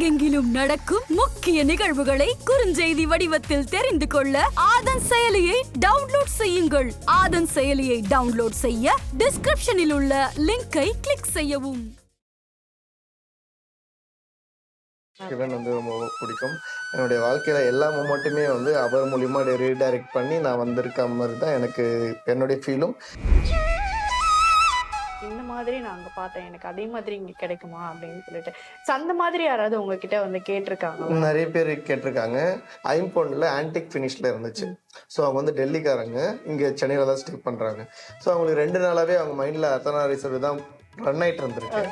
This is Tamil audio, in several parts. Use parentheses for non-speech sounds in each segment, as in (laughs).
உலகெங்கிலும் நடக்கும் முக்கிய நிகழ்வுகளை குறுஞ்செய்தி வடிவத்தில் தெரிந்து கொள்ள ஆதன் செயலியை டவுன்லோட் செய்யுங்கள். ஆதன் செயலியை டவுன்லோட் செய்ய டிஸ்கிரிப்ஷனில் உள்ள லிங்கை கிளிக் செய்யவும். சிவன் வந்து ரொம்ப பிடிக்கும். என்னுடைய வாழ்க்கையில எல்லா மூமெண்ட்டுமே வந்து அவர் மூலியமா ரீடைரக்ட் பண்ணி நான் வந்திருக்க மாதிரி தான் எனக்கு என்னுடைய ஃபீலும் மாதிரி நான் அங்க பார்த்தேன். எனக்கு அதே மாதிரி இங்க கிடைக்குமா அப்படின்னு சொல்லிட்டு. So, அந்த மாதிரி யாராவது உங்ககிட்ட வந்து கேட்டிருக்காங்க நிறைய பேர் கேட்டிருக்காங்க. ஐம்பொன்னில் ஆன்டிக் ஃபினிஷ்ல இருந்துச்சு. ஸோ அவங்க வந்து டெல்லிக்காரங்க. இங்கே சென்னையில தான் ஸ்டே பண்றாங்க. ஸோ அவங்களுக்கு ரெண்டு நாளாவே அவங்க மைண்ட்ல அத்தனா ரிசர்வ் தான் ரன் ஆயிட்டு இருந்திருக்கு.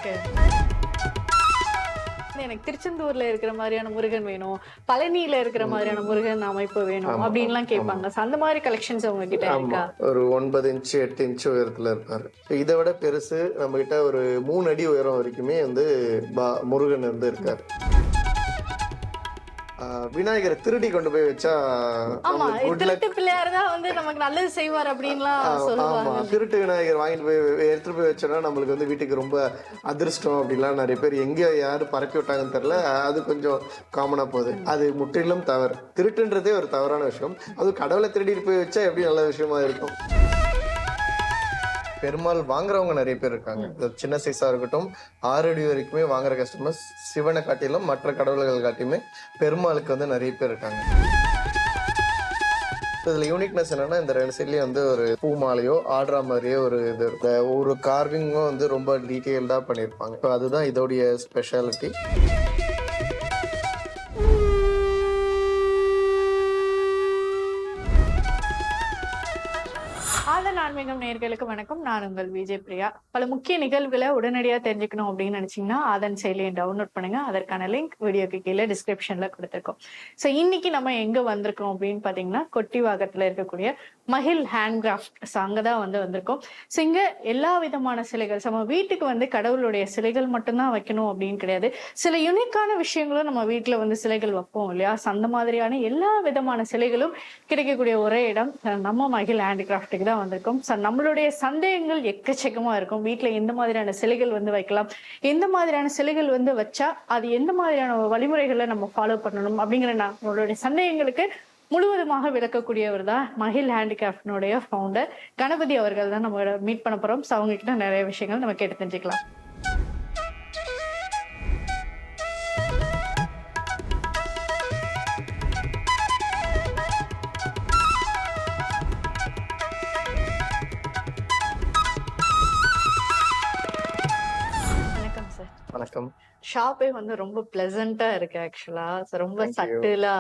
ஓகே எனக்கு திருச்செந்தூர்ல இருக்கிற மாதிரியான முருகன் வேணும் பழனியில இருக்கிற மாதிரியான முருகன் அமைப்பு வேணும் அப்படின்லாம் கேட்பாங்க. So, அந்த மாதிரி கலெக்ஷன்ஸ் ஆமா இருக்கா? ஒரு ஒன்பது இன்ச்சு எட்டு இன்ச்சு உயரத்துல இருப்பாரு இதை விட பெருசு நம்ம கிட்ட ஒரு மூணு அடி உயரம் வரைக்குமே வந்து முருகன் வந்து இருக்காரு. விநாயகரை திருடி கொண்டு போய் வச்சா ஆமா திருட்டு பிள்ளையார் தான் வந்து நமக்கு நல்லது செய்வார் அப்படின்லாம் ஆமா திருட்டு விநாயகர் வாங்கிட்டு போய் எடுத்துட்டு போய் வச்சோன்னா நம்மளுக்கு வந்து வீட்டுக்கு ரொம்ப அதிர்ஷ்டம் அப்படிலாம் நிறைய பேர் எங்க யாரு பரப்பி விட்டாங்கன்னு தெரியல. அது கொஞ்சம் காமனா போகுது. அது முற்றிலும் தவறு. திருட்டுன்றதே ஒரு தவறான விஷயம். அது கடவுளை திருடிட்டு போய் வச்சா எப்படி நல்ல விஷயமா இருக்கும்? பெருமாள் வாங்குறவங்க நிறைய பேர் இருக்காங்க. இந்த சின்ன சைஸா இருக்கட்டும் ஆறு அடி வரைக்குமே வாங்குற கஸ்டமர்ஸ் சிவனை காட்டிலும் மற்ற கடவுள்கள் காட்டியுமே பெருமாளுக்கு வந்து நிறைய பேர் இருக்காங்க. இதுல யூனிக்னஸ் என்னன்னா இந்த ரெண்டு சைட்லயும் வந்து ஒரு பூ மாலையோ ஆடுற மாதிரியே ஒரு இது இருக்கு. ஒரு கார்விங்கும் வந்து ரொம்ப டீட்டெயில்டா பண்ணியிருப்பாங்க. இப்போ அதுதான் இதோடைய ஸ்பெஷாலிட்டி ஆதன் நேர்களுக்கு வணக்கம். நான் உங்கள் விஜய் பிரியா. பல முக்கிய நிகழ்வுகளை உடனடியா தெரிஞ்சுக்கணும் அப்படின்னு நினைச்சீங்கன்னா அதன் செயலியை டவுன்லோட் பண்ணுங்க. அதற்கான லிங்க் வீடியோக்கு கீழே டிஸ்கிரிப்ஷன்ல கொடுத்துருக்கோம். ஸோ இன்னைக்கு நம்ம எங்க வந்திருக்கோம் அப்படின்னு பாத்தீங்கன்னா கொட்டிவாகத்துல இருக்கக்கூடிய மஹில் ஹேண்ட் கிராஃப்ட் தான் வந்து வந்திருக்கோம். ஸோ இங்க எல்லா விதமான சிலைகள் நம்ம வீட்டுக்கு வந்து கடவுளுடைய சிலைகள் மட்டும்தான் வைக்கணும் அப்படின்னு கிடையாது. சில யுனிக்கான விஷயங்களும் நம்ம வீட்டுல வந்து சிலைகள் வைப்போம் இல்லையா? அந்த மாதிரியான எல்லா விதமான சிலைகளும் கிடைக்கக்கூடிய ஒரே இடம் நம்ம மகிழ் ஹேண்டிகிராஃப்ட்டுக்கு தான் வந்திருக்கோம். நம்மளுடைய சந்தேகங்கள் எக்கச்சக்கமா இருக்கும். வீட்டில் எந்த மாதிரியான சிலைகள் வந்து வைக்கலாம்? எந்த மாதிரியான சிலைகள் வந்து வச்சா அது எந்த மாதிரியான வழிமுறைகளை நம்ம ஃபாலோ பண்ணணும் அப்படிங்கிற நம்மளுடைய சந்தேகங்களுக்கு முழுவதுமாக விளக்கக்கூடியவர் தான் மகிழ் ஹேண்டிகிராஃப்டினுடைய ஃபவுண்டர் கணபதி அவர்கள் தான் நம்ம மீட் பண்ண போறோம். ஸோ அவங்க கிட்ட நிறைய விஷயங்கள் நம்ம கேட்டு தெரிஞ்சுக்கலாம். சார் வணக்கம் ஷாப்பே வந்து ரொம்ப பிளசண்டா இருக்கு ஆக்சுவலா ரொம்ப. சட்டிலா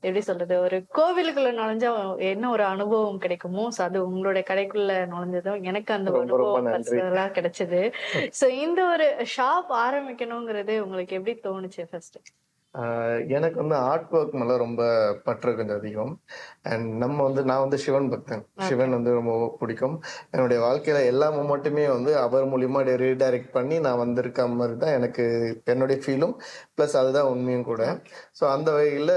எப்படி சொல்றது ஒரு கோவிலுக்குள்ள நுழைஞ்சா என்ன ஒரு அனுபவம் கிடைக்குமோ so அது உங்களுடைய கடைக்குள்ள நுழைஞ்சதும் எனக்கு அந்த அனுபவம் கிடைச்சது. சோ இந்த ஒரு ஷாப் ஆரம்பிக்கணுங்கிறது உங்களுக்கு எப்படி தோணுச்சு ஃபர்ஸ்ட் எனக்கு வந்து ஆர்ட் ஒர்க் மேல ரொம்ப பற்று கொஞ்சம் அதிகம். அண்ட் நம்ம வந்து நான் வந்து சிவன் பக்தன். சிவன் வந்து ரொம்ப பிடிக்கும். என்னுடைய வாழ்க்கையில எல்லா மூமெண்ட்டுமே வந்து அவர் மூலியமா ரீடைரக்ட் பண்ணி நான் வந்திருக்க மாதிரி தான் எனக்கு என்னுடைய ஃபீலும் ப்ளஸ் அதுதான் உண்மையும் கூட. ஸோ அந்த வகையில்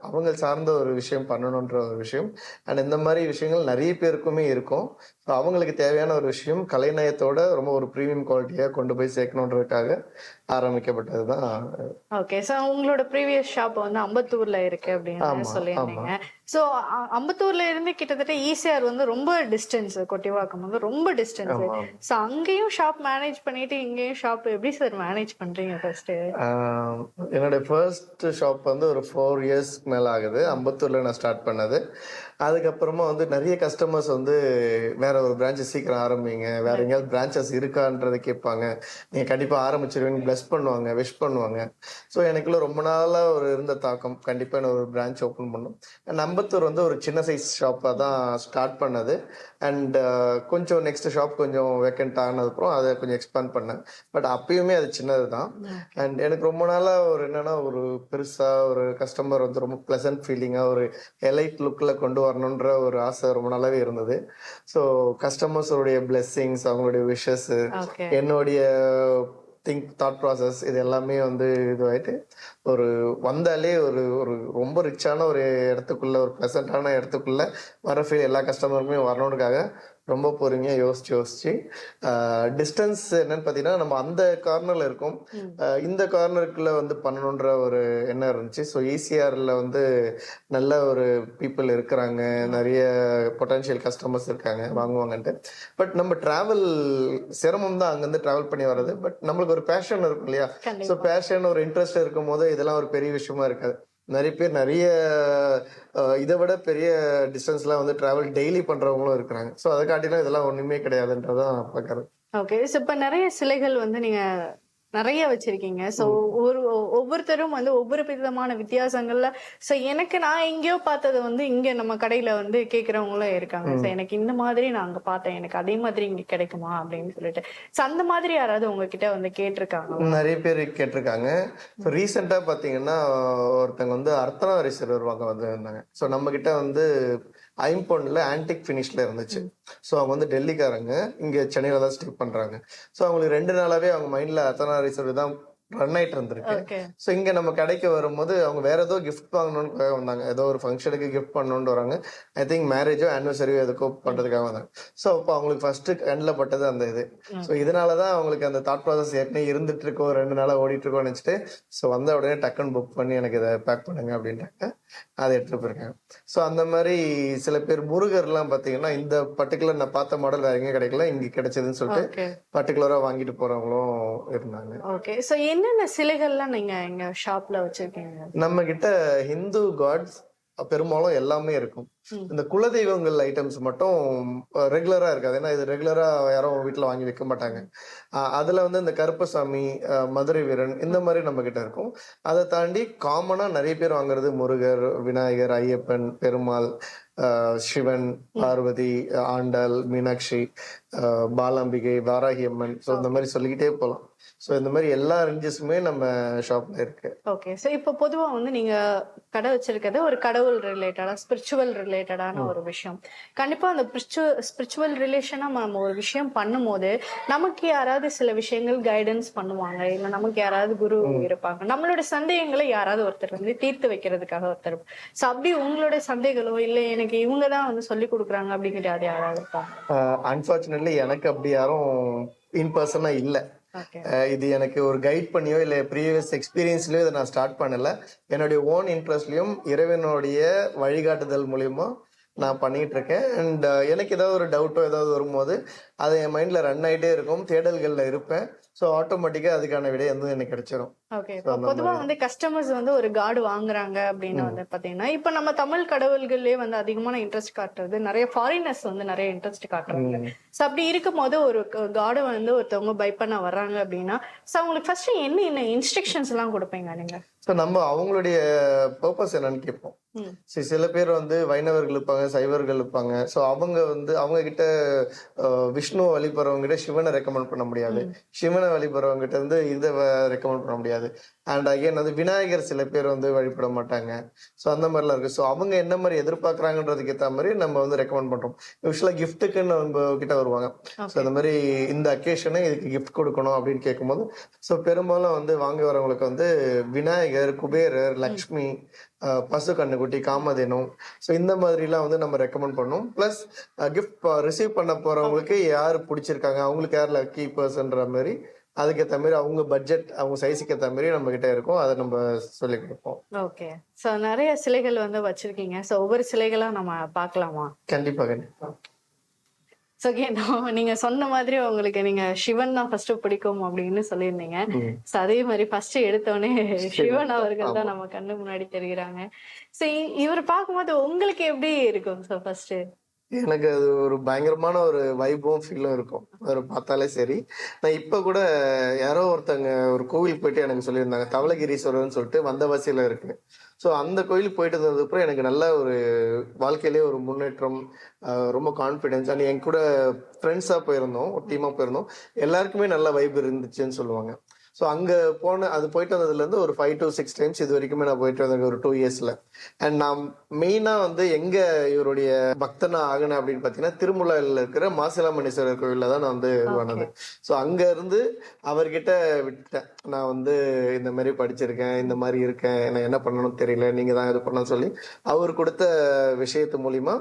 அவங்க சார்ந்த ஒரு விஷயம் பண்ணணுன்ற ஒரு விஷயம். அண்ட் இந்த மாதிரி விஷயங்கள் நிறைய பேருக்குமே இருக்கும். ஸோ அவங்களுக்கு தேவையான ஒரு விஷயம் கலைநயத்தோட ரொம்ப ஒரு ப்ரீமியம் குவாலிட்டியாக கொண்டு போய் சேர்க்கணுன்றதுக்காக ஆரம்பிக்கப்பட்டது தான் ஓகே சோ உங்களோட ப்ரீவியஸ் ஷாப் வந்து அம்பத்தூர்ல இருக்கு அப்படின்னு சொல்லியிருந்தீங்க. சோ அம்பத்தூர்ல இருந்து கிட்டத்தட்ட ஈசிஆர் வந்து ரொம்ப டிஸ்டன்ஸ் கொட்டிவாக்கம் வந்து ரொம்ப டிஸ்டன்ஸ். சோ அங்கேயும் ஷாப் மேனேஜ் பண்ணிட்டு இங்கேயும் ஷாப் எப்படி சார் மேனேஜ் பண்றீங்க ஃபர்ஸ்ட் என்னோட ஃபர்ஸ்ட் ஷாப் வந்து ஒரு ஃபோர் இயர்ஸ் மேலே ஆகுது. அம்பத்தூர்ல நான் ஸ்டார்ட் பண்ணது. அதுக்கப்புறமா வந்து நிறைய கஸ்டமர்ஸ் வந்து வேற ஒரு பிரான்ச்சை சீக்கிரம் ஆரம்பிங்க. வேற எங்கேயாவது பிரான்ச்சஸ் இருக்கான்றதை கேட்பாங்க. நீங்கள் கண்டிப்பாக ஆரம்பிச்சிருவீங்க ப்ளஸ் பண்ணுவாங்க விஷ் பண்ணுவாங்க. ஸோ எனக்குள்ள ரொம்ப நாளாக ஒரு இருந்த தாக்கம். கண்டிப்பாக நான் ஒரு பிரான்ச் ஓப்பன் பண்ணோம். அண்ட் அம்பத்தூர் வந்து ஒரு சின்ன சைஸ் ஷாப்பாக தான் ஸ்டார்ட் பண்ணது. அண்ட் கொஞ்சம் நெக்ஸ்ட் ஷாப் கொஞ்சம் வேக்கண்ட் ஆனதுக்கப்புறம் அதை கொஞ்சம் எக்ஸ்பேண்ட் பண்ணேன். பட் அப்பயுமே அது சின்னது தான். அண்ட் எனக்கு ரொம்ப நாளாக ஒரு என்னன்னா ஒரு பெருசாக ஒரு கஸ்டமர் வந்து ரொம்ப ப்ளசன்ட் ஃபீலிங்காக ஒரு எலைட் லுக்கில் கொண்டு வரணுன்ற ஒரு ஆசை ரொம்ப நாளாவே இருந்தது. ஸோ கஸ்டமர்ஸோடைய பிளெஸ்ஸிங்ஸ் அவங்களுடைய விஷஸ் என்னுடைய திங்க் தாட் ப்ராசஸ் இது எல்லாமே வந்து இதுவாயிட்டு ஒரு வந்தாலே ஒரு ஒரு ரொம்ப ரிச்சான ஒரு இடத்துக்குள்ள ஒரு ப்ளசண்ட்டான இடத்துக்குள்ள வர ஃபீல் எல்லா கஸ்டமருக்குமே வரணுன்றதுக்காக ரொம்ப பொறுமையாக யோசிச்சு யோசிச்சு டிஸ்டன்ஸ் என்னன்னு பார்த்தீங்கன்னா நம்ம அந்த கார்னரில் இருக்கோம். இந்த கார்னருக்குள்ள வந்து பண்ணணுன்ற ஒரு எண்ணம் இருந்துச்சு. ஸோ ஈசிஆரில் வந்து நல்ல ஒரு பீப்புள் இருக்கிறாங்க. நிறைய பொட்டன்ஷியல் கஸ்டமர்ஸ் இருக்காங்க வாங்குவாங்கன்ட்டு. பட் நம்ம டிராவல் சிரமம் தான் அங்கேருந்து டிராவல் பண்ணி வர்றது. பட் நம்மளுக்கு ஒரு பேஷன் இருக்கும் இல்லையா? ஸோ பேஷன் ஒரு இன்ட்ரெஸ்ட் இருக்கும் போது இதெல்லாம் ஒரு பெரிய விஷயமா இருக்காது. நிறைய பேர் நிறைய இதை விட பெரிய டிஸ்டன்ஸ்லாம் வந்து டிராவல் டெய்லி பண்றவங்களும் இருக்கிறாங்க. ஸோ அதை காட்டிலாம் இதெல்லாம் ஒண்ணுமே கிடையாதுன்றதான் பார்க்கறது. ஓகே ஸோ இப்போ நிறைய சிலைகள் வந்து நீங்க நிறைய வச்சிருக்கீங்க. ஸோ ஒரு ஒவ்வொருத்தரும் வந்து ஒவ்வொரு விதமான வித்தியாசங்கள்ல ஸோ எனக்கு நான் எங்கேயோ பார்த்தது வந்து இங்க நம்ம கடையில வந்து கேட்கறவங்களும் இருக்காங்க. ஸோ எனக்கு இந்த மாதிரி நான் அங்க பார்த்தேன். எனக்கு அதே மாதிரி இங்க கிடைக்குமா அப்படின்னு சொல்லிட்டு. ஸோ அந்த மாதிரி யாராவது உங்ககிட்ட வந்து கேட்டிருக்காங்க நிறைய பேர் கேட்டிருக்காங்க. ஸோ ரீசெண்டாக பார்த்தீங்கன்னா ஒருத்தங்க வந்து அர்த்தநாரீஸ்வரர் வாங்க வந்திருந்தாங்க. ஸோ நம்ம கிட்ட வந்து ஐம்பொன்ல ஆன்டிக் ஃபினிஷ்ல இருந்துச்சு. ஸோ அவங்க வந்து டெல்லிக்காரங்க. இங்கே சென்னையில தான் ஸ்டே பண்றாங்க. ஸோ அவங்களுக்கு ரெண்டு நாளாவே அவங்க மைண்ட்ல அர்த்தநாரீஸ்வரர் தான் ரன் ஆயிட்டு இருந்திருக்கு. ஸோ இங்க நம்ம கடைக்கு வரும்போது அவங்க வேற ஏதோ கிஃப்ட் வாங்கணும்னு வந்தாங்க. ஏதோ ஒரு ஃபங்க்ஷனுக்கு கிஃப்ட் பண்ணணும்னு வராங்க. ஐ திங்க் மேரேஜோ ஆனிவர்சரியோ எதுக்கோ பண்றதுக்காக வந்தாங்க. ஸோ அப்போ அவங்களுக்கு ஃபர்ஸ்ட் கண்ணில் பட்டது அந்த இது. ஸோ இதனால தான் அவங்களுக்கு அந்த தாட் ப்ராசஸ் ஏற்கனவே இருந்துட்டு இருக்கோம் ரெண்டு நாளா ஓடிட்டு இருக்கோம்னு நினச்சிட்டு. ஸோ வந்த உடனே டக்குன்னு புக் பண்ணி எனக்கு இதை பேக் பண்ணுங்க அப்படின்ட்டாங்க. அதை எடுத்துட்டு போயிருக்காங்க ஸோ அந்த மாதிரி சில பேர் முருகர்லாம் பார்த்தீங்கன்னா இந்த பர்டிகுலர் நான் பார்த்த மாடல் வேற எங்கேயும் கிடைக்கல இங்க கிடைச்சதுன்னு சொல்லிட்டு ஓகே பர்டிகுலரா வாங்கிட்டு போறவங்களும் இருந்தாங்க. ஓகே ஸோ என்னென்ன சிலைகள்லாம் நீங்க எங்க ஷாப்ல வச்சிருக்கீங்க? நம்ம கிட்ட ஹிந்து காட்ஸ் பெரும்பாலும் எல்லாமே இருக்கும். இந்த குலதெய்வங்கள் ஐட்டம்ஸ் மட்டும் ரெகுலரா இருக்காது. ஏன்னா இது ரெகுலரா யாரும் வீட்ல வாங்கி வைக்க மாட்டாங்க. அதுல வந்து இந்த கருப்பசாமி மதுரை வீரன் இந்த மாதிரி நம்ம கிட்ட இருக்கும். அதை தாண்டி காமனா நிறைய பேர் வாங்குறது முருகர் விநாயகர் ஐயப்பன் பெருமாள் சிவன் பார்வதி ஆண்டாள் மீனாட்சி பாலாம்பிகை வாராகி அம்மன். ஸோ இந்த மாதிரி சொல்லிக்கிட்டே போகலாம் ஸோ இந்த மாதிரி எல்லா ரேஞ்சஸுமே நம்ம ஷாப்ல இருக்கு. ஓகே ஸோ இப்போ பொதுவா வந்து நீங்க கடை வச்சிருக்கிறது ஒரு கடவுள் ரிலேட்டடா ஸ்பிரிச்சுவல் ரிலேட்டடான ஒரு விஷயம். கண்டிப்பா அந்த ஸ்பிரிச்சுவல் ரிலேஷனா நம்ம ஒரு விஷயம் பண்ணும்போது நமக்கு யாராவது சில விஷயங்கள் கைடன்ஸ் பண்ணுவாங்க. இல்ல நமக்கு யாராவது குரு இருப்பாங்க. நம்மளோட சந்தேகங்களை யாராவது ஒருத்தர் வந்து தீர்த்து வைக்கிறதுக்காக ஒருத்தர். ஸோ அப்படி உங்களோட சந்தேகங்களோ இல்ல எனக்கு இவங்க தான் வந்து சொல்லி கொடுக்குறாங்க அப்படிங்கிற அது யாராவது இருப்பாங்க? அன்பார்ச்சுனேட்லி எனக்கு அப்படி யாரும் இன் பர்சனா இல்லை. இது எனக்கு ஒரு கைட் பண்ணியோ இல்லை ப்ரீவியஸ் எக்ஸ்பீரியன்ஸ்லயோ இதை நான் ஸ்டார்ட் பண்ணல. என்னுடைய ஓன் இன்ட்ரெஸ்ட்லயும் இறைவனுடைய வழிகாட்டுதல் மூலியமோ நான் பண்ணிட்டு இருக்கேன் அண்ட் எனக்கு ஏதாவது ஒரு டவுட்டோ ஏதாவது வரும்போது அது என் மைண்ட்ல ரன் ஆகிட்டே இருக்கும். தேடல்கள்ல இருப்பேன். ஸோ ஆட்டோமேட்டிக்கா அதுக்கான விடை வந்து எனக்கு கிடைச்சிரும். ஓகே இப்போ பொதுவா வந்து கஸ்டமர்ஸ் வந்து ஒரு கார்டு வாங்குறாங்க அப்படின்னு வந்து பாத்தீங்கன்னா இப்போ நம்ம தமிழ் கடவுள்கள்லயே வந்து அதிகமான இன்ட்ரெஸ்ட் காட்டுறது நிறைய ஃபாரினர்ஸ் வந்து நிறைய இன்ட்ரெஸ்ட் காட்டுறாங்க. ஸோ அப்படி இருக்கும்போது ஒரு கார்டை வந்து ஒருத்தவங்க பை பண்ண வர்றாங்க அப்படின்னா ஸோ அவங்களுக்கு ஃபர்ஸ்ட் என்ன என்ன இன்ஸ்ட்ரக்ஷன்ஸ் எல்லாம் கொடுப்பீங்க நீங்க? ஸோ நம்ம அவங்களுடைய பர்பஸ் என்னன்னு கேட்போம். சரி சில பேர் வந்து வைணவர்கள் இருப்பாங்க சைவர்கள் இருப்பாங்க. ஸோ அவங்க வந்து அவங்க கிட்ட விஷ்ணு வழிபடுறவங்க கிட்ட சிவனை ரெக்கமெண்ட் பண்ண முடியாது. சிவனை வழிபடுறவங்க கிட்ட இருந்து இதை ரெக்கமெண்ட் பண்ண முடியாது. அண்ட் அகைன் வந்து விநாயகர் சில பேர் வந்து வழிபட மாட்டாங்க. ஸோ அந்த மாதிரிலாம் இருக்கு. ஸோ அவங்க என்ன மாதிரி எதிர்பார்க்கறாங்கன்றதுக்கு ஏற்ற மாதிரி நம்ம வந்து ரெக்கமெண்ட் பண்றோம். யூஸ்வலாக கிஃப்ட்டுக்குன்னு நம்ம கிட்ட வருவாங்க. ஸோ அந்த மாதிரி இந்த அக்கேஷனை இதுக்கு கிஃப்ட் கொடுக்கணும் அப்படின்னு கேட்கும்போது ஸோ பெரும்பாலும் வந்து வாங்கி வரவங்களுக்கு வந்து விநாயகர் குபேரர் லக்ஷ்மி பசு கண்ணுக்குட்டி காமதேனு. ஸோ இந்த மாதிரிலாம் வந்து நம்ம ரெக்கமெண்ட் பண்ணோம். ப்ளஸ் கிஃப்ட் ரிசீவ் பண்ண போறவங்களுக்கு யார் பிடிச்சிருக்காங்க அவங்களுக்கு யார் லக்கி பர்சன்ற மாதிரி அதுக்கேற்ற மாதிரி அவங்க பட்ஜெட் அவங்க சைஸுக்கு ஏற்ற மாதிரி நம்ம கிட்ட இருக்கும். அதை நம்ம சொல்லி கொடுப்போம். ஓகே ஸோ நிறைய சிலைகள் வந்து வச்சிருக்கீங்க. ஸோ ஒவ்வொரு சிலைகளா நம்ம பார்க்கலாமா? கண்டிப்பா கண்டிப்பா. ஸோ (laughs) நீங்க சொன்ன மாதிரி உங்களுக்கு நீங்க சிவன் தான் ஃபர்ஸ்ட் பிடிக்கும் அப்படின்னு சொல்லியிருந்தீங்க. So, அதே மாதிரி ஃபர்ஸ்ட் எடுத்தோடனே சிவன் அவர்கள் தான். நம்ம கண்ணு முன்னாடி தெரிகிறாங்க சோ இவர் பார்க்கும்போது உங்களுக்கு எப்படி இருக்கும் சார் ஃபர்ஸ்ட் எனக்கு அது ஒரு பயங்கரமான ஒரு வைபும் ஃபீலும் இருக்கும். அவர் பார்த்தாலே சரி. நான் இப்போ கூட யாரோ ஒருத்தங்க ஒரு கோவில் போயிட்டு எனக்கு சொல்லியிருந்தாங்க தவளகிரீஸ்வரர்னு சொல்லிட்டு வந்தவாசியில இருக்கு. ஸோ அந்த கோயிலுக்கு போயிட்டு வந்ததுக்கப்புறம் எனக்கு நல்ல ஒரு வாழ்க்கையிலே ஒரு முன்னேற்றம் ரொம்ப கான்ஃபிடென்ஸ் அண்ட் என் கூட ஃப்ரெண்ட்ஸாக போயிருந்தோம் ஒரு டீமாக போயிருந்தோம். எல்லாருக்குமே நல்ல வைப் இருந்துச்சுன்னு சொல்லுவாங்க. ஸோ அங்கே போன அது போயிட்டு வந்ததுலேருந்து ஒரு ஃபைவ் டு சிக்ஸ் டைம்ஸ் இது வரைக்குமே நான் போயிட்டு வந்தேன் ஒரு டூ இயர்ஸில் அண்ட் நான் மெயினாக வந்து எங்கே இவருடைய பக்தனா ஆகினேன் அப்படின்னு பார்த்தீங்கன்னா திருமுலாவில் இருக்கிற மாசிலாமணீஸ்வரர் கோவிலில் தான் நான் வந்து வந்தது. ஸோ அங்கே இருந்து அவர்கிட்ட விட்டுட்டேன். நான் வந்து இந்த மாதிரி படிச்சிருக்கேன் இந்த மாதிரி இருக்கேன் எனக்கு என்ன பண்ணணும்னு தெரியல நீங்கள் தான் இது பண்ணணும்னு சொல்லி அவர் கொடுத்த விஷயத்து மூலிமா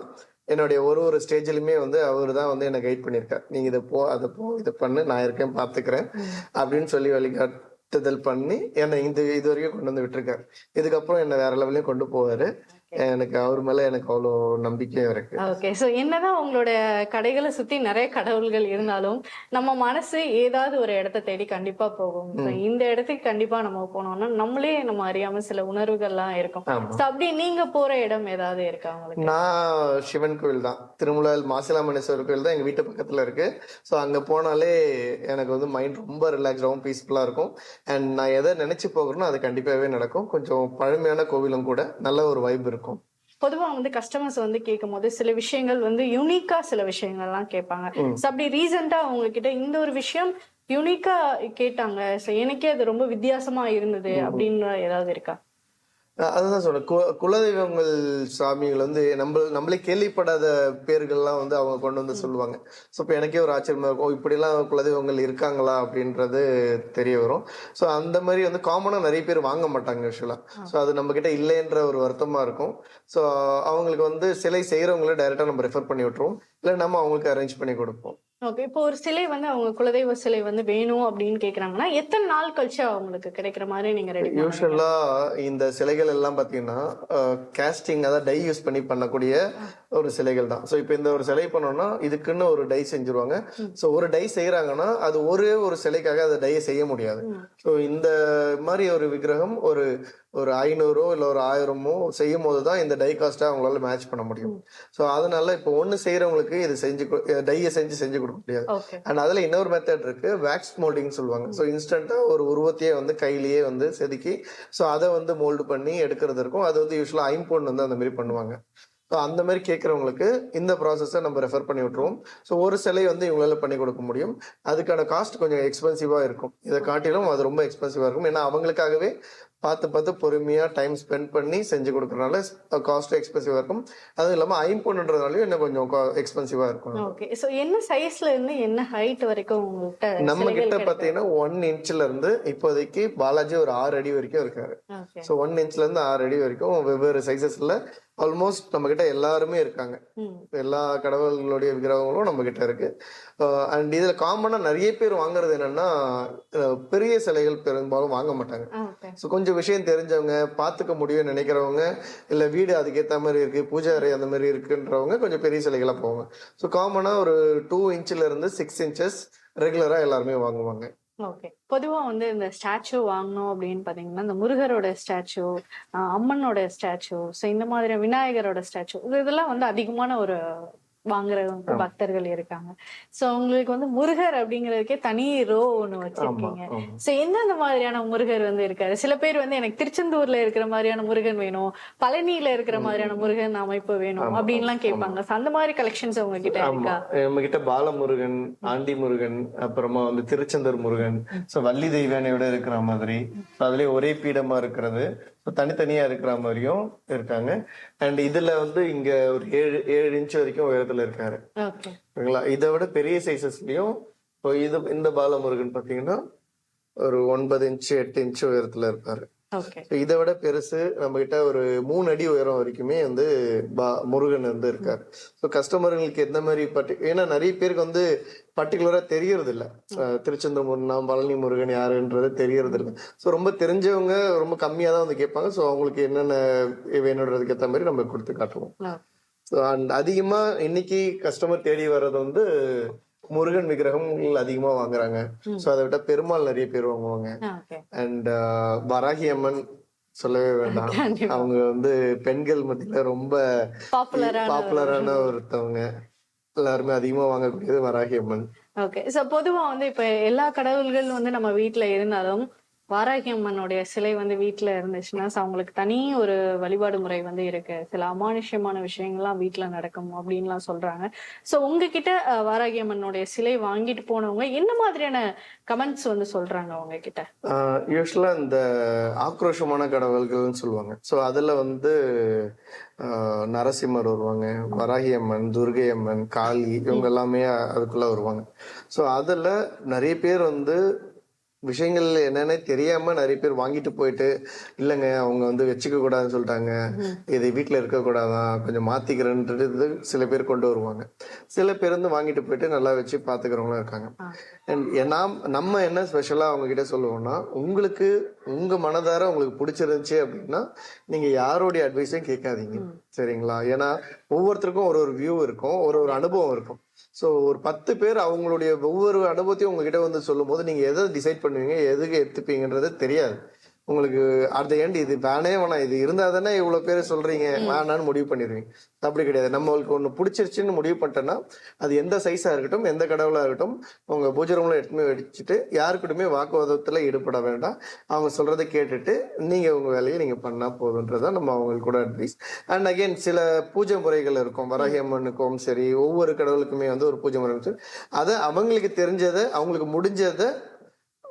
என்னுடைய ஒரு ஒரு ஸ்டேஜ்லயுமே வந்து அவர் தான் வந்து என்னை கைட் பண்ணியிருக்கார். நீங்க இதை போ அதை போ இதை பண்ணு நான் இருக்கேன் பாத்துக்கிறேன் அப்படின்னு சொல்லி வழிகாட்டுதல் பண்ணி என்னை இந்த இது வரைக்கும் கொண்டு வந்து விட்டுருக்காரு. இதுக்கப்புறம் என்னை வேற லெவலையும் கொண்டு போவாரு. எனக்கு அவர் மேல எனக்கு அவ்வளோ நம்பிக்கையும் இருக்கு. ஓகே. சோ என்னதான் உங்களோட கடைகளை சுத்தி நிறைய கடவுள்கள் இருந்தாலும் நம்ம மனசு ஏதாவது ஒரு இடத்த தேடி கண்டிப்பா போகும். இந்த இடத்துக்கு கண்டிப்பா நம்ம போனோம்னா நம்மளே நம்ம அறியாம சில உணர்வுகள்லாம் இருக்கும். அப்படி நீங்க போற இடம் ஏதாவது இருக்கா உங்களுக்கு? நான் சிவன் கோவில் தான். திருமலால் மாசிலாமணேஸ்வரர் கோவில் தான் எங்க வீட்டு பக்கத்துல இருக்கு. ஸோ அங்க போனாலே எனக்கு வந்து மைண்ட் ரொம்ப ரிலாக்ஸாகவும் பீஸ்ஃபுல்லா இருக்கும். அண்ட் நான் எதை நினைச்சு போகிறேனோ அது கண்டிப்பாவே நடக்கும். கொஞ்சம் பழமையான கோவிலும் கூட நல்ல ஒரு வைப் இருக்கும் பொதுவா வந்து கஸ்டமர்ஸ் வந்து கேட்கும் போது சில விஷயங்கள் வந்து யூனிக்கா சில விஷயங்கள்லாம் கேட்பாங்க. ம். So, அப்படி ரீசெண்டா உங்ககிட்ட இந்த ஒரு விஷயம் யூனிக்கா கேட்டாங்க. So, எனக்கே அது ரொம்ப வித்தியாசமா இருந்தது அப்படின்னு ஏதாவது இருக்கா? அதுதான் சொல்றேன். கு குலதெய்வங்கள் சாமிகள் வந்து நம்ம நம்மளே கேள்விப்படாத பேர்கள்லாம் வந்து அவங்க கொண்டு வந்து சொல்லுவாங்க. ஸோ இப்போ எனக்கே ஒரு ஆச்சரியமா இருக்கும். இப்படிலாம் குலதெய்வங்கள் இருக்காங்களா அப்படின்றது தெரிய வரும். ஸோ அந்த மாதிரி வந்து காமனாக நிறைய பேர் வாங்க மாட்டாங்க யூஸ்வலாக ஸோ அது நம்ம கிட்ட இல்லைன்ற ஒரு வருத்தமா இருக்கும். ஸோ அவங்களுக்கு வந்து சிலை செய்கிறவங்கள டைரெக்டாக நம்ம ரெஃபர் பண்ணி விட்டுருவோம். இல்லை நம்ம அவங்களுக்கு அரேஞ்ச் பண்ணி கொடுப்போம். ஓகே இப்போ ஒரு சிலை வந்து அவங்க குலதெய்வ சிலை வந்து வேணும் அப்படின்னு கேக்குறாங்கன்னா எத்தனை நாள் கழிச்சு அவங்களுக்கு கிடைக்கிற மாதிரி நீங்க ரெடி யூஸ்வலா இந்த சிலைகள் எல்லாம் பாத்தீங்கன்னா கேஸ்டிங் அதாவது டை யூஸ் பண்ணி பண்ணக்கூடிய ஒரு சிலைகள் தான். ஸோ இப்போ இந்த ஒரு சிலை பண்ணோம்னா இதுக்குன்னு ஒரு டை செஞ்சுருவாங்க. ஸோ ஒரு டை செய்யறாங்கன்னா அது ஒரே ஒரு சிலைக்காக அந்த டையை செய்ய முடியாது. ஸோ இந்த மாதிரி ஒரு விக்கிரகம் ஒரு ஒரு ஐநூறோ இல்லை ஒரு ஆயிரமோ செய்யும் போது தான் இந்த டை காஸ்ட்டை அவங்களால மேட்ச் பண்ண முடியும். ஸோ அதனால இப்போ ஒன்று செய்யறவங்களுக்கு இது செஞ்சு டையை செஞ்சு செஞ்சு கொடுக்க முடியாது. அண்ட் அதுல இன்னொரு மெத்தட் இருக்கு வேக்ஸ் மோல்டிங் சொல்லுவாங்க. ஸோ இன்ஸ்டன்டா ஒரு உருவத்தையே வந்து கையிலேயே வந்து செதுக்கி ஸோ அதை வந்து மோல்டு பண்ணி எடுக்கிறது இருக்கும். அது வந்து யூஸ்வலா ஐம்பொன் வந்து அந்த மாதிரி பண்ணுவாங்க. ஸோ அந்த மாதிரி கேட்குறவங்களுக்கு இந்த ப்ராசஸை நம்ம ரெஃபர் பண்ணி விட்ருவோம் ஸோ ஒரு சிலை வந்து இவங்களால பண்ணி கொடுக்க முடியும். அதுக்கான காஸ்ட் கொஞ்சம் எக்ஸ்பென்சிவாக இருக்கும். இதை காட்டிலும் அது ரொம்ப எக்ஸ்பென்சிவாக இருக்கும். ஏன்னா அவங்களுக்காகவே பார்த்து பார்த்து பொறுமையாக டைம் ஸ்பெண்ட் பண்ணி செஞ்சு கொடுக்கறனால காஸ்ட் எக்ஸ்பென்சிவாக இருக்கும் அதுவும் இல்லாமல் ஐம்பொன்னுன்றதுனாலையும் இன்னும் கொஞ்சம் எக்ஸ்பென்சிவாக இருக்கும் ஓகே சோ என்ன சைஸ்ல இருந்து என்ன ஹைட் வரைக்கும் நம்ம கிட்ட கிடைக்கும்? பாத்தீங்கன்னா ஒன் இன்ச்ல இருந்து இப்போதைக்கு பாலாஜி ஒரு ஆறு அடி வரைக்கும் இருக்காரு. ஸோ ஒன் இன்ச்ல இருந்து ஆறு அடி வரைக்கும் வெவ்வேறு சைசஸ்ல ஆல்மோஸ்ட் நம்ம கிட்ட எல்லாருமே இருக்காங்க. எல்லா கடவுள்களுடைய விக்கிரகங்களும் நம்ம கிட்ட இருக்கு அண்ட் இதுல காமனா நிறைய பேர் வாங்குறது என்னன்னா பெரிய சிலைகள் பெரும்பாலும் வாங்க மாட்டாங்க. ஸோ கொஞ்சம் விஷயம் தெரிஞ்சவங்க பார்த்துக்க முடியும்னு நினைக்கிறவங்க இல்லை வீடு அதுக்கேற்ற மாதிரி இருக்கு பூஜை அறை அந்த மாதிரி இருக்குன்றவங்க கொஞ்சம் பெரிய சிலைகளாக போவாங்க. ஸோ காமனாக ஒரு டூ இன்ச்சில் இருந்து சிக்ஸ் இன்ச்சஸ் ரெகுலராக எல்லாருமே வாங்குவாங்க. ஓகே பொதுவா வந்து இந்த ஸ்டாச்சு வாங்கணும் அப்படின்னு பாத்தீங்கன்னா இந்த முருகரோட ஸ்டாச்சு அம்மனோட ஸ்டாச்சு ஸோ இந்த மாதிரி விநாயகரோட ஸ்டாச்சு இதெல்லாம் வந்து அதிகமான ஒரு வாங்குறவங்க பக்தர்கள் இருக்காங்க. சோ உங்களுக்கு வந்து முருகர் அப்படிங்கிறதுக்கே தனி ரோ ஒண்ணு வச்சிருக்கீங்க. சோ எந்தெந்த மாதிரியான முருகர் வந்து இருக்காரு? சில பேர் வந்து எனக்கு திருச்செந்தூர்ல இருக்கிற மாதிரியான முருகன் வேணும். பழனியில இருக்கிற மாதிரியான முருகன் அமைப்பு வேணும் ஆமா, அப்படின்லாம் கேட்பாங்க. அந்த மாதிரி கலெக்ஷன்ஸ் உங்ககிட்ட இருக்கா? நம்ம கிட்ட பாலமுருகன் ஆண்டி முருகன் அப்புறமா வந்து திருச்செந்தூர் முருகன். ஸோ வள்ளி தெய்வானையோட இருக்கிற மாதிரி. அதுலயே ஒரே பீடமா இருக்கிறது. தனித்தனியா இருக்கிற மாதிரியும் இருக்காங்க. அண்ட் இதுல வந்து இங்க ஒரு ஏழு ஏழு இன்ச் வரைக்கும் உயரத்துல இருக்காரு. ஓகேங்களா? இதை விட பெரிய சைசஸ்லயும் இப்போ இது இந்த பாலமுருகன் பாத்தீங்கன்னா ஒரு ஒன்பது இன்ச் எட்டு இன்ச் உயரத்துல So இதை விட பெருசு நம்ம கிட்ட ஒரு மூணு அடி உயரம் வரைக்குமே வந்து பா- முருகன் வந்து இருக்காரு. ஸோ கஸ்டமர்களுக்கு எந்த மாதிரி பர்டி ஏன்னா நிறைய பேருக்கு வந்து பர்டிகுலரா தெரியறது இல்ல திருச்செந்தூர் முருகன் பழனி முருகன் யாருன்றது தெரியறது இல்ல ஸோ ரொம்ப தெரிஞ்சவங்க ரொம்ப கம்மியா தான் வந்து கேட்பாங்க. ஸோ அவங்களுக்கு என்னென்ன வேணுன்றதுக்கு ஏற்ற மாதிரி நம்ம கொடுத்து காட்டுவோம். ஸோ அண்ட் அதிகமா இன்னைக்கு கஸ்டமர் தேடி வர்றது வந்து முருகன் விக்கிரகங்கள் அதிகமா வாங்குறாங்க. ஸோ அதை விட பெருமாள் நிறைய பேர் வாங்குவாங்க. அண்ட் வராகி அம்மன் சொல்லவே வேண்டாம். அவங்க வந்து பெண்கள் மத்தியில ரொம்ப பாப்புலரான ஒருத்தவங்க. எல்லாருமே அதிகமா வாங்கக்கூடியது வராகி அம்மன். ஓகே சோ பொதுவா வந்து இப்ப எல்லா கடவுள்கள் வந்து நம்ம வீட்ல இருந்தாலும் வாராகி அம்மனுடைய சிலை வந்து வீட்டுல இருந்துச்சுன்னா அவங்களுக்கு தனி ஒரு வழிபாடு முறை வந்து இருக்கு. சில அமானுஷ்யமான விஷயங்கள்லாம் வீட்டுல நடக்கும் அப்படின்லாம் சொல்றாங்க. சோ உங்ககிட்ட வாராகி அம்மனுடைய சிலை வாங்கிட்டு போனவங்க என்ன மாதிரியான கமெண்ட்ஸ் வந்து சொல்றாங்க அவங்க கிட்ட யூஸ்வலா இந்த ஆக்ரோஷமான கடவுள்கள்னு சொல்லுவாங்க. ஸோ அதுல வந்து நரசிம்மர் வருவாங்க வராகி அம்மன் துர்கை அம்மன் காளி இவங்க எல்லாமே அதுக்குள்ள வருவாங்க. ஸோ அதுல நிறைய பேர் வந்து விஷயங்கள் என்னன்னே தெரியாம நிறைய பேர் வாங்கிட்டு போயிட்டு இல்லைங்க அவங்க வந்து வச்சுக்க கூடாதுன்னு சொல்லிட்டாங்க. இது வீட்டுல இருக்க கூடாதான் கொஞ்சம் மாத்திக்கிறேன்றது சில பேர் கொண்டு வருவாங்க. சில பேர் வந்து வாங்கிட்டு போயிட்டு நல்லா வச்சு பாத்துக்கிறவங்களும் இருக்காங்க. And நாம் நம்ம என்ன ஸ்பெஷலா அவங்க கிட்ட சொல்லுவோம்னா உங்களுக்கு உங்க மனதார உங்களுக்கு பிடிச்சிருந்துச்சு அப்படின்னா நீங்க யாரோடைய அட்வைஸையும் கேட்காதீங்க. சரிங்களா? ஏன்னா ஒவ்வொருத்தருக்கும் ஒரு ஒரு வியூ இருக்கும் ஒரு ஒரு அனுபவம் இருக்கும். ஸோ ஒரு பத்து பேர் அவங்களுடைய ஒவ்வொரு அனுபவத்தையும் உங்ககிட்ட வந்து சொல்லும் போது நீங்க எதை டிசைட் பண்ணுவீங்க எதுக்கு எடுத்துப்பீங்கன்றது தெரியாது. உங்களுக்கு அட் த எண்ட் இது வேணே வேணாம். இது இருந்தா தானே இவ்வளவு பேர் சொல்றீங்க. வேணான்னு முடிவு பண்ணிடுவீங்க. அப்படி கிடையாது. நம்மளுக்கு ஒண்ணு பிடிச்சிருச்சுன்னு முடிவு பண்ணிட்டோன்னா அது எந்த சைஸா இருக்கட்டும் எந்த கடவுளா இருக்கட்டும் உங்க பூஜை ரூம்ல எடுத்துமே வச்சுட்டு யாருக்கிட்டுமே வாக்குவாதத்துல ஈடுபட வேண்டாம். அவங்க சொல்றதை கேட்டுட்டு நீங்க உங்க வேலையை நீங்க பண்ணா போதுன்றதான் நம்ம அவங்களுக்கு கூட அட்வைஸ் அண்ட் அகைன் சில பூஜை முறைகள் இருக்கும். வராகி அம்மனுக்கும் சரி ஒவ்வொரு கடவுளுக்குமே வந்து ஒரு பூஜை முறை அதை அவங்களுக்கு தெரிஞ்சதை அவங்களுக்கு முடிஞ்சதை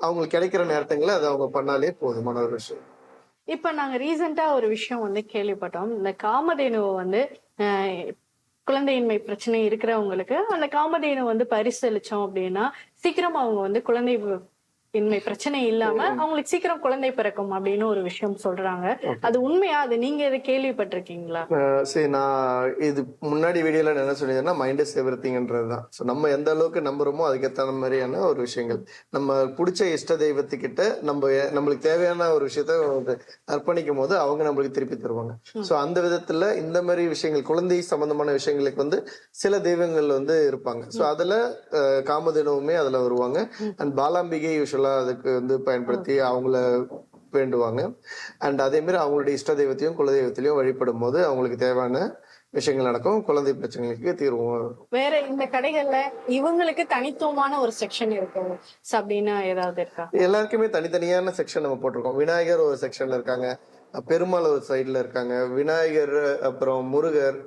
அவங்களுக்கு கிடைக்கிற நேரத்துங்களில் அதை அவங்க பண்ணாலே போதுமான ஒரு விஷயம் இப்ப நாங்க ரீசெண்டா ஒரு விஷயம் வந்து கேள்விப்பட்டோம். இந்த காமதேனுவை வந்து குழந்தையின்மை பிரச்சனை இருக்கிறவங்களுக்கு அந்த காமதேனு வந்து பரிசளிச்சோம் அப்படின்னா சீக்கிரம் அவங்க வந்து குழந்தை இன்மை பிரச்சனை இல்லாம அவங்களுக்கு சீக்கிரம் குழந்தை பிறக்கும் அப்படின்னு ஒரு விஷயம் சொல்றாங்க. அது உண்மையா? அது நீங்க இதை கேள்விப்பட்டிருக்கீங்களா? சரி நான் இது முன்னாடி வீடியோல நான் என்ன சொல்லியிருந்தேன்னா மைண்ட் இஸ் தான். ஸோ நம்ம எந்த அளவுக்கு நம்புறோமோ அதுக்கேற்ற மாதிரியான ஒரு விஷயங்கள். நம்ம பிடிச்ச இஷ்ட தெய்வத்துக்கிட்ட நம்ம நம்மளுக்கு தேவையான ஒரு விஷயத்த அர்ப்பணிக்கும் போது அவங்க நம்மளுக்கு திருப்பி தருவாங்க. ஸோ அந்த விதத்துல இந்த மாதிரி விஷயங்கள் குழந்தை சம்பந்தமான விஷயங்களுக்கு வந்து சில தெய்வங்கள் வந்து இருப்பாங்க. ஸோ அதுல காமதேனுவுமே அதுல வருவாங்க. அண்ட் பாலாம்பிகை யூஸ்வலா அதுக்கு வந்து பயன்படுத்தி அவங்கள வேண்டுவாங்க. அண்ட் அதே மாதிரி அவங்களுடைய இஷ்ட தெய்வத்தையும் குல தெய்வத்திலையும் வழிபடும் போது அவங்களுக்கு தேவையான விஷயங்கள் நடக்கும். குழந்தை பிரச்சனைகளுக்கு தீர்வும். வேற இந்த கடைகள்ல இவங்களுக்கு தனித்துவமான ஒரு செக்ஷன் இருக்கும் அப்படின்னு ஏதாவது இருக்கா? எல்லாருக்குமே தனித்தனியான செக்ஷன் நம்ம போட்டிருக்கோம். விநாயகர் ஒரு செக்ஷன்ல இருக்காங்க. பெருமாள் ஒரு சைடுல இருக்காங்க. விநாயகர் அப்புறம் முருகர்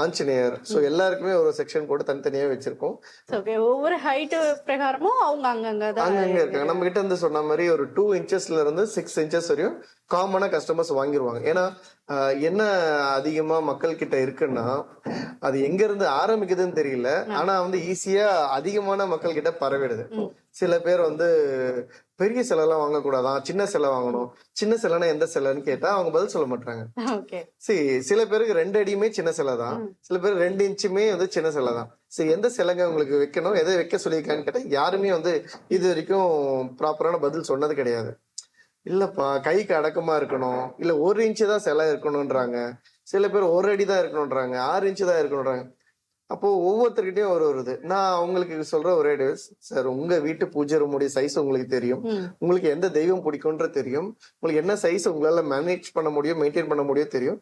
ஆஞ்சநேயர். ஸோ எல்லாருக்குமே ஒரு செக்ஷன் போட்டு தனித்தனியா வச்சிருக்கோம். ஓகே ஒவ்வொரு ஹைட் பிரகாரமும் அவங்க அங்கங்க அங்கங்க இருக்காங்க. நம்ம கிட்ட இருந்து சொன்ன மாதிரி ஒரு டூ இன்ச்சஸ்ல இருந்து சிக்ஸ் இன்ச்சஸ் வரையும் காமனா கஸ்டமர்ஸ் வாங்கிடுவாங்க ஏன்னா என்ன அதிகமா மக்கள் கிட்ட இருக்குன்னா அது எங்க இருந்து ஆரம்பிக்குதுன்னு தெரியல. ஆனா வந்து ஈஸியா அதிகமான மக்கள் கிட்ட பரவிடுது சில பேர் வந்து பெரிய சிலைலாம் வாங்கக்கூடாதான் சின்ன சிலை வாங்கணும் சின்ன சிலைனா எந்த சிலைன்னு கேட்டா அவங்க பதில் சொல்ல மாட்டாங்க (laughs) சரி சில பேருக்கு ரெண்டு அடியுமே சின்ன சிலை தான் சில பேர் ரெண்டு இன்ச்சுமே வந்து சின்ன சிலை தான் சரி எந்த சிலைங்க உங்களுக்கு வைக்கணும்? எதை வைக்க சொல்லியிருக்கான்னு கேட்டா யாருமே வந்து இது வரைக்கும் ப்ராப்பரான பதில் சொன்னது கிடையாது. இல்லப்பா கைக்கு அடக்கமா இருக்கணும். இல்ல ஒரு இன்ச்சு தான் சிலை இருக்கணும்ன்றாங்க. சில பேர் ஒரு அடி தான் இருக்கணும்ன்றாங்க. ஆறு இன்ச்சு தான் இருக்கணும்ன்றாங்க. அப்போ ஒவ்வொருத்தர்கிட்டயும் ஒரு வருது நான் அவங்களுக்கு சொல்ற ஒரே சார் உங்க வீட்டு பூஜை ரூமுடைய சைஸ் உங்களுக்கு தெரியும். உங்களுக்கு எந்த தெய்வம் பிடிக்கும்ன்ற தெரியும். உங்களுக்கு என்ன சைஸ் உங்களால மேனேஜ் பண்ண முடியும் மெயின்டைன் பண்ண முடியும் தெரியும்.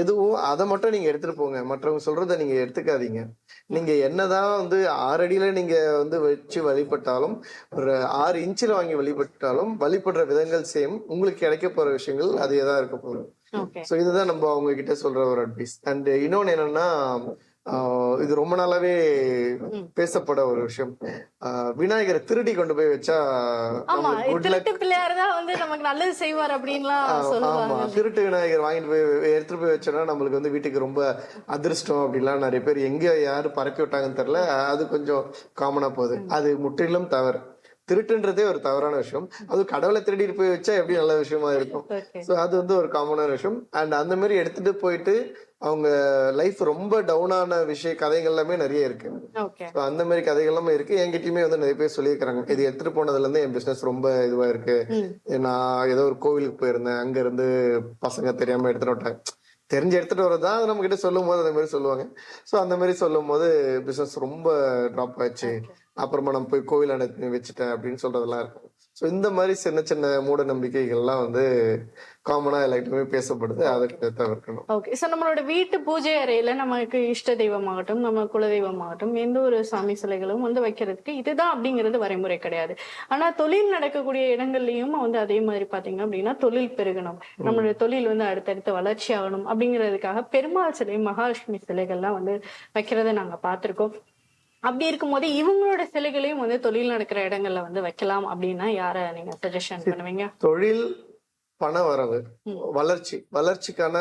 எதுவும் அதை மட்டும் நீங்க எடுத்துட்டு போங்க. மற்றவங்க சொல்றதை நீங்க எடுத்துக்காதீங்க. நீங்க என்னதான் வந்து ஆறு அடியில நீங்க வந்து வச்சு வழிபட்டாலும் ஒரு ஆறு இன்ச்சில் வாங்கி வழிபட்டாலும் வழிபடுற விதங்கள் சேம் உங்களுக்கு கிடைக்க போற விஷயங்கள் அதே தான் இருக்க ஓகே ஸோ இதுதான் நம்ம அவங்க கிட்ட சொல்ற ஒரு அட்வைஸ் அண்ட் இன்னொன்னு என்னன்னா இது ரொம்ப நாளாவே பேசப்பட ஒரு விஷயம். விநாயகரை திருடி கொண்டு போய் வச்சா ஆமா நம்மளுக்கு good luck. திருட்டு பிள்ளையார் தான் வந்து நமக்கு நல்லது செய்வார் அப்படின்லாம் ஆமா திருட்டு விநாயகர் வாங்கிட்டு போய் எடுத்துட்டு போய் வச்சோன்னா நம்மளுக்கு வந்து வீட்டுக்கு ரொம்ப அதிர்ஷ்டம் அப்படிலாம் நிறைய பேர் எங்க யாரு பறக்க விட்டாங்கன்னு தெரியல. அது கொஞ்சம் காமனா போகுது. அது முற்றிலும் தவறு. திருட்டுன்றதே ஒரு தவறான விஷயம். அது கடவுளை திருடிட்டு போய் வச்சா எப்படி நல்ல விஷயமா இருக்கும்? ஸோ அது வந்து ஒரு காமனான விஷயம். அண்ட் அந்த மாதிரி எடுத்துட்டு போயிட்டு அவங்க லைஃப் ரொம்ப டவுனான விஷய கதைகள் எல்லாமே நிறைய இருக்கு. அந்த மாதிரி கதைகள் எல்லாமே இருக்கு. என்கிட்டயுமே வந்து நிறைய பேர் சொல்லியிருக்காங்க இது எடுத்துட்டு போனதுல இருந்து என் பிசினஸ் ரொம்ப இதுவா இருக்கு. நான் ஏதோ ஒரு கோவிலுக்கு போயிருந்தேன். அங்க இருந்து பசங்க தெரியாம எடுத்துட்டு விட்டாங்க தெரிஞ்சு எடுத்துட்டு வரதான் அது நம்ம கிட்ட சொல்லும் போது அந்த மாதிரி சொல்லுவாங்க. ஸோ அந்த மாதிரி சொல்லும் போது பிசினஸ் ரொம்ப ட்ராப் ஆச்சு. அப்புறமா நம்ம போய் கோவில் அனுப்பி வச்சுட்டேன் அப்படின்னு சொல்றதெல்லாம் இருக்கும் ஸோ இந்த மாதிரி சின்ன சின்ன மூட நம்பிக்கைகள்லாம் வந்து காமனா எல்லாருக்குமே பேசப்படுது. அதை தவிர்க்கணும் ஓகே ஸோ நம்மளோட வீட்டு பூஜை அறையில நமக்கு இஷ்ட தெய்வமாகட்டும் நம்ம குலதெய்வமாகட்டும் எந்த ஒரு சாமி சிலைகளும் வந்து வைக்கிறதுக்கு இதுதான் அப்படிங்கிறது வரைமுறை கிடையாது. ஆனா தொழில் நடக்கக்கூடிய இடங்கள்லயும் வந்து அதே மாதிரி பாத்தீங்க அப்படின்னா தொழில் பெருகணும். நம்மளுடைய தொழில் வந்து அடுத்தடுத்து வளர்ச்சி ஆகணும் அப்படிங்கிறதுக்காக பெருமாள் சிலை மகாலட்சுமி சிலைகள்லாம் வந்து வைக்கிறத நாங்க பார்த்திருக்கோம். அப்படி இருக்கும்போது இவங்களோட சிலைகளையும் வந்து தொழில் நடக்கிற இடங்கள்ல வந்து வைக்கலாம் அப்படின்னா யார நீங்க சஜஷன் பண்ணுவீங்க? தொழில் பண வரவு வளர்ச்சி. வளர்ச்சிக்கான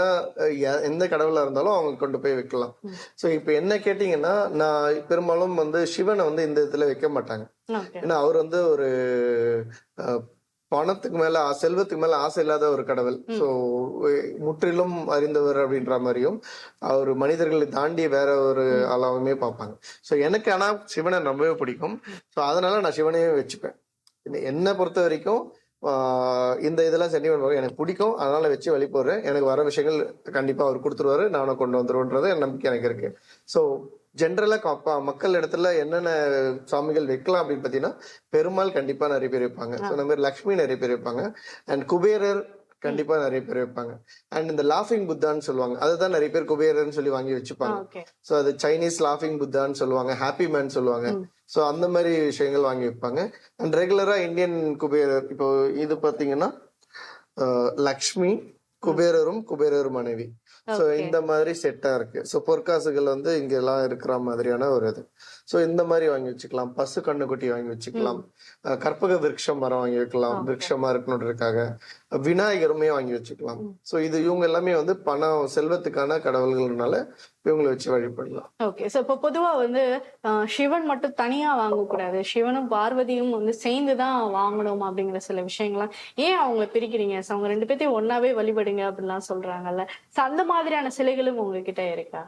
எந்த கடவுளா இருந்தாலும் அவங்க கொண்டு போய் வைக்கலாம். சோ இப்ப என்ன கேட்டீங்கன்னா நான் பெரும்பாலும் வந்து சிவனை வந்து இந்த இதுல வைக்க மாட்டாங்க. ஏன்னா அவர் வந்து ஒரு பணத்துக்கு மேல செல்வத்துக்கு மேல ஆசை இல்லாத ஒரு கடவுள். சோ முற்றிலும் அறிந்தவர் அப்படின்ற மாதிரியும் அவர் மனிதர்களை தாண்டி வேற ஒரு ஆளாவுமே பார்ப்பாங்க. சோ எனக்கு ஆனா சிவனை ரொம்பவே பிடிக்கும். சோ அதனால நான் சிவனையே வச்சுப்பேன். என்ன- பொறுத்த வரைக்கும் இந்த இதெல்லாம் சென்டிமெண்ட் எனக்கு பிடிக்கும். அதனால வச்சு வழி போடுறேன். எனக்கு வர விஷயங்கள் கண்டிப்பா அவர் கொடுத்துருவாரு. நானும் கொண்டு வந்துருவோன்றது என் நம்பிக்கை எனக்கு இருக்கு. ஸோ ஜென்ரலா மக்கள் இடத்துல என்னென்ன சாமிகள் வைக்கலாம் அப்படின்னு பாத்தீங்கன்னா பெருமாள் கண்டிப்பா நிறைய பேர் வைப்பாங்க. ஸோ இந்த மாதிரி லக்ஷ்மி நிறைய பேர் வைப்பாங்க. அண்ட் குபேரர் கண்டிப்பா நிறைய பேர் வைப்பாங்க. அண்ட் இந்த லாஃபிங் புத்தான்னு சொல்லுவாங்க. அதுதான் நிறைய பேர் குபேரர்னு சொல்லி வாங்கி வச்சுப்பாங்க. ஸோ அது சைனீஸ் லாஃபிங் புத்தான்னு சொல்லுவாங்க ஹாப்பி மேன் சொல்லுவாங்க. ஸோ அந்த மாதிரி விஷயங்கள் வாங்கி வைப்பாங்க. அண்ட் ரெகுலரா இந்தியன் குபேரர் இப்போ இது பாத்தீங்கன்னா அஹ், லக்ஷ்மி குபேரரும் குபேரர் மனைவி. ஸோ இந்த மாதிரி செட்டா இருக்கு. ஸோ பொற்காசுகள் வந்து இங்க எல்லாம் இருக்கிற மாதிரியான ஒரு இது. ஸோ இந்த மாதிரி வாங்கி வச்சுக்கலாம். பசு கண்ணுக்குட்டி வாங்கி வச்சுக்கலாம். கற்பக விருட்சம் மரம் வாங்கி வைக்கலாம். விருட்சமா இருக்கணுன்றதுக்காக. விநாயகருமே வாங்கி வச்சுக்கலாம். ஸோ இது இவங்க எல்லாமே வந்து பணம் செல்வத்துக்கான கடவுள்கள்னால இவங்களை வச்சு வழிபடலாம். ஓகே சோ இப்போ பொதுவா வந்து சிவன் மட்டும் தனியா வாங்கக்கூடாது. சிவனும் பார்வதியும் வந்து சேர்ந்து தான் வாங்கணும் அப்படிங்கிற சில விஷயங்கள்லாம். ஏன் அவங்கள பிரிக்கிறீங்க? So, அவங்க ரெண்டு பேர்த்தையும் ஒன்னாவே வழிபடுங்க அப்படிலாம் சொல்றாங்கல்ல. அந்த மாதிரியான சிலைகளும் உங்ககிட்ட இருக்கா?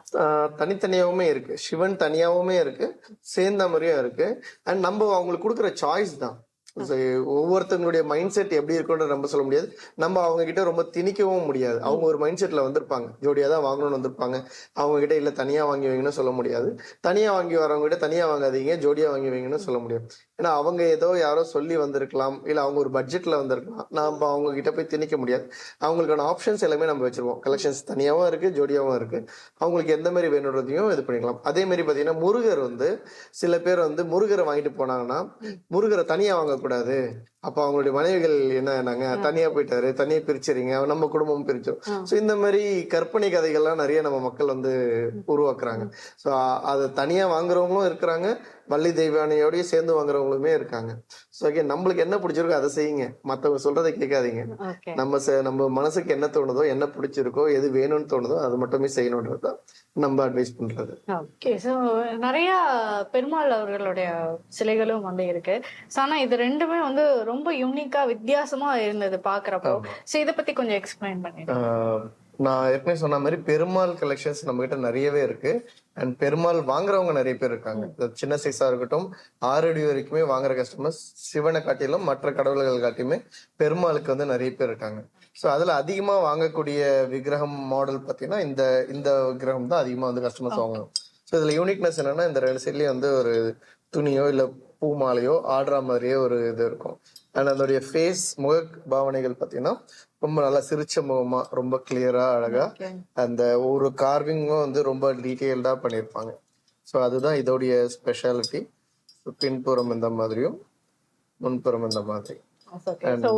தனித்தனியாவுமே இருக்கு. சிவன் தனியாவுமே இருக்கு. சேர்ந்த மாதிரியும் இருக்கு. அண்ட் நம்ம அவங்களுக்கு கொடுக்குற சாய்ஸ் தான். So, ஒவ்வொருத்தங்களுடைய மைண்ட் செட் எப்படி இருக்கும்னு நம்ம சொல்ல முடியாது. நம்ம அவங்க கிட்ட ரொம்ப திணிக்கவும் முடியாது. அவங்க ஒரு மைண்ட் செட்ல வந்திருப்பாங்க. ஜோடியா தான் வாங்கணும்னு வந்திருப்பாங்க. அவங்க கிட்ட இல்ல தனியா வாங்கி வைங்கன்னு சொல்ல முடியாது. தனியா வாங்கி வரவங்க கிட்ட தனியா வாங்காதீங்க. ஜோடியா வாங்கி வைங்கன்னு சொல்ல முடியும் ஏன்னா அவங்க ஏதோ யாரோ சொல்லி வந்திருக்கலாம் இல்ல அவங்க ஒரு பட்ஜெட்ல வந்திருக்கலாம். நாம அவங்க கிட்ட போய் திணிக்க முடியாது. அவங்களுக்கான ஆப்ஷன்ஸ் எல்லாமே நம்ம வச்சிருவோம். கலெக்ஷன்ஸ் தனியாவும் இருக்கு ஜோடியாவும் இருக்கு. அவங்களுக்கு எந்த மாதிரி வேணுன்றதையும் இது பண்ணிக்கலாம். அதே மாதிரி பாத்தீங்கன்னா முருகர் வந்து சில பேர் வந்து முருகரை வாங்கிட்டு போனாங்கன்னா முருகரை தனியா வாங்கக்கூடாது. அப்ப அவங்களுடைய மனைவிகள் என்ன நாங்க தனியா போயிட்டாரு தனியா பிரிச்சுறீங்க நம்ம குடும்பம் பிரிச்சோம். சோ இந்த மாதிரி கற்பனை கதைகள்லாம் நிறைய நம்ம மக்கள் வந்து உருவாக்குறாங்க. சோ அதை தனியா வாங்குறவங்களும் இருக்கிறாங்க. வள்ளி தெய்வானையோடய சேர்ந்து வாங்குறவங்களுமே இருக்காங்க. சோ again நம்மளுக்கு என்ன பிடிச்சிருக்கோ அதை செய்யுங்க. மத்தவங்க சொல்றதை கேட்காதீங்க. ஓகே நம்ம நம்ம மனசுக்கு என்ன தோணுதோ என்ன பிடிச்சிருக்கோ எது வேணும்னு தோணுதோ அது மட்டுமே செய்யணுன்றது தான் நம்ம அட்வைஸ் பண்றது. ஓகே ஸோ நிறைய பெருமாள் அவர்களுடைய சிலைகளும் வந்து இருக்கு. So, ஆனா இது ரெண்டுமே வந்து ரொம்ப யூனிக்கா வித்தியாசமா இருந்தது பாக்குறப்போ. சோ இத பத்தி கொஞ்சம் எக்ஸ்பிளைன் பண்ணிடுங்க. நான் ஏற்கனவே சொன்ன மாதிரி பெருமாள் கலெக்ஷன்ஸ் நம்ம கிட்ட நிறையவே இருக்கு. அண்ட் பெருமாள் வாங்குறவங்க நிறைய பேர் இருக்காங்க. சின்ன சைஸா இருக்கட்டும் ஆறு அடி வரைக்குமே வாங்குற கஸ்டமர்ஸ் சிவனை காட்டிலும் மற்ற கடவுள்கள் காட்டியுமே பெருமாளுக்கு வந்து நிறைய பேர் இருக்காங்க. ஸோ அதுல அதிகமா வாங்கக்கூடிய விக்கிரகம் மாடல் பார்த்தீங்கன்னா இந்த இந்த விக்கிரகம் தான் அதிகமா வந்து கஸ்டமர்ஸ் வாங்குவோம் ஸோ இதுல யூனிக்னஸ் என்னன்னா இந்த ரெண்டு சைட்லயும் வந்து ஒரு துணியோ இல்ல பூ மாலையோ ஆடுற மாதிரியே ஒரு இது இருக்கும். அண்ட் அதோடைய ஃபேஸ் முக பாவனைகள் பார்த்தீங்கன்னா ரொம்ப நல்லா சிரிச்ச முகமா ரொம்ப கிளியரா அழகா. அந்த ஒரு கார்விங்கும் வந்து ரொம்ப டீட்டெயில்டா பண்ணியிருப்பாங்க. ஸோ அதுதான் இதோடைய ஸ்பெஷாலிட்டி பின்புறம் இந்த மாதிரியும் முன்புறம் இந்த மாதிரி.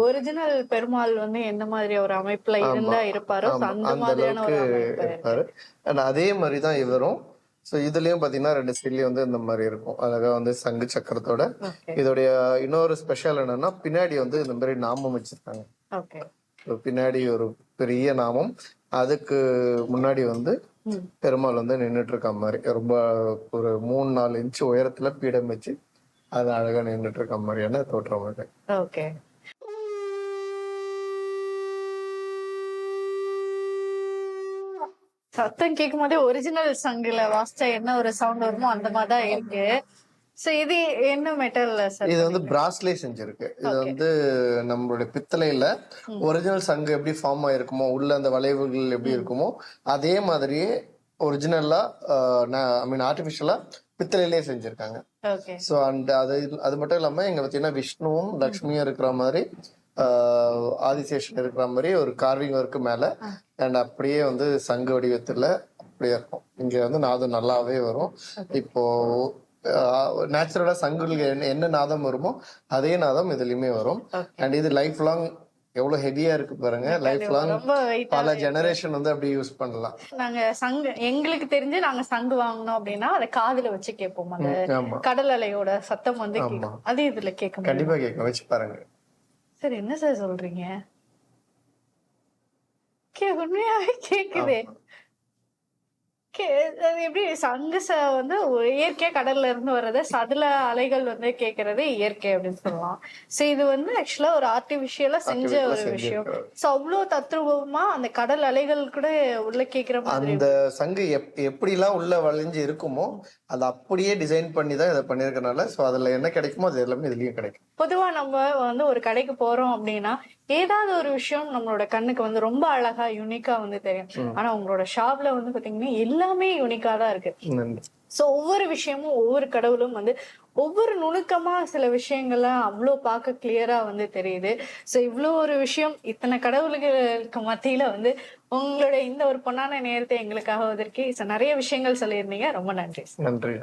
ஒரிஜினல் பெருமாள் வந்து எந்த மாதிரி ஒரு அமைப்புல இருந்தா இருப்பாரோ அந்த மாதிரியான அளவுக்கு ஒரு அமைப்பு. இருப்பாரு. அண்ட் அதே மாதிரி தான் இவரும். ஸோ இதுலயும் பாத்தீங்கன்னா ரெண்டு சைட்லயும் வந்து இந்த மாதிரி இருக்கும். அழகா வந்து சங்கு சக்கரத்தோட. இதோடைய இன்னொரு ஸ்பெஷல் என்னன்னா பின்னாடி வந்து இந்த மாதிரி நாமம் வச்சிருக்காங்க. பின்னாடி ஒரு பெரிய நாமம். அதுக்கு முன்னாடி வந்து. பெருமாள் வந்து நின்னுட்டு இருக்க மாதிரி ரொம்ப ஒரு மூணு நாலு இன்ச் உயரத்துல பீடம் வச்சு அது அழகா நின்னுட்டு இருக்க மாதிரியான தோற்றம் அது. சத்தம் கேட்கும் போதே ஒரிஜினல் சங்குல வாசிச்சா என்ன ஒரு சவுண்ட் வருமோ அந்த மாதிரி தான் இருக்கு. சோ இது என்ன மெட்டல்ல சார் இது வந்து பிராஸ்லே செஞ்சிருக்கு. இது வந்து நம்மளுடைய பித்தளையில ஒரிஜினல் சங்கு எப்படி ஃபார்ம் ஆயிருக்குமோ உள்ள அந்த வளைவுகள் எப்படி இருக்குமோ அதே மாதிரியே ஒரிஜினலா ஐ மீன் ஆர்டிபிஷியலா பித்தளையிலே செஞ்சிருக்காங்க. ஸோ அண்ட் அது அது மட்டும் இல்லாம இங்க பாத்தீங்கன்னா விஷ்ணுவும் லக்ஷ்மியும் இருக்கிற மாதிரி ஆதிசேஷன் இருக்கிற மாதிரி ஒரு கார்விங் ஒர்க்கு மேல அண்ட் அப்படியே வந்து சங்கு வடிவத்துல அப்படியே இருக்கும். இங்க வந்து நாதம் நல்லாவே வரும். இப்போ நேச்சுரலா சங்குல என்ன என்ன நாதம் வருமோ அதே நாதம் இதுலயுமே வரும். அண்ட் இது லைஃப் லாங் எவ்வளவு ஹெவியா இருக்கு பாருங்க. லைஃப் லாங் பல ஜெனரேஷன் வந்து அப்படி யூஸ் பண்ணலாம். நாங்க சங்கு எங்களுக்கு தெரிஞ்சு நாங்க சங்கு வாங்கணும் அப்படின்னா அதை காதுல வச்சு கேட்போம். அந்த கடல் அலையோட சத்தம் வந்து கேட்கும். அது இதுல கேட்க முடியும். கண்டிப்பா கேட்க வச்சு பாருங்க. சார் என்ன சார் சொல்றீங்க? உண்மையாவே கேக்குதே. எப்படி சங்கு ச வந்து இயற்கையா கடல்ல இருந்து வர்றது சதுல அலைகள் வந்து கேக்குறது இயற்கை அப்படின்னு சொல்லலாம். சோ இது வந்து ஆக்சுவலா ஒரு ஆர்டிபிஷியலா செஞ்ச ஒரு விஷயம். சோ அவ்வளவு தத்ரூபமா அந்த கடல் அலைகள் கூட உள்ள கேக்குற மாதிரி அந்த சங்கு எப் எப்படிலாம் உள்ள வளைஞ்சு இருக்குமோ அதை அப்படியே டிசைன் பண்ணி தான் இதை பண்ணியிருக்கனால ஸோ அதில் என்ன கிடைக்குமோ அது எல்லாமே இதுலயும் கிடைக்கும். பொதுவா நம்ம வந்து ஒரு கடைக்கு போறோம் அப்படின்னா ஏதாவது ஒரு விஷயம் நம்மளோட கண்ணுக்கு வந்து ரொம்ப அழகா யூனிக்கா வந்து தெரியும். ஆனா உங்களோட ஷாப்ல வந்து பாத்தீங்கன்னா எல்லாமே யூனிக்கா தான் இருக்கு. சோ ஒவ்வொரு விஷயமும் ஒவ்வொரு கடவுளும் வந்து ஒவ்வொரு நுணுக்கமா சில விஷயங்கள்லாம் அவ்வளோ பார்க்க கிளியரா வந்து தெரியுது. சோ இவ்வளோ ஒரு விஷயம் இத்தனை கடவுள்களுக்கு மத்தியில வந்து உங்களோட இந்த ஒரு பொன்னான நேரத்தை எங்களுக்காக ஒதுக்கி so நிறைய விஷயங்கள் சொல்லியிருந்தீங்க. ரொம்ப நன்றி. நன்றி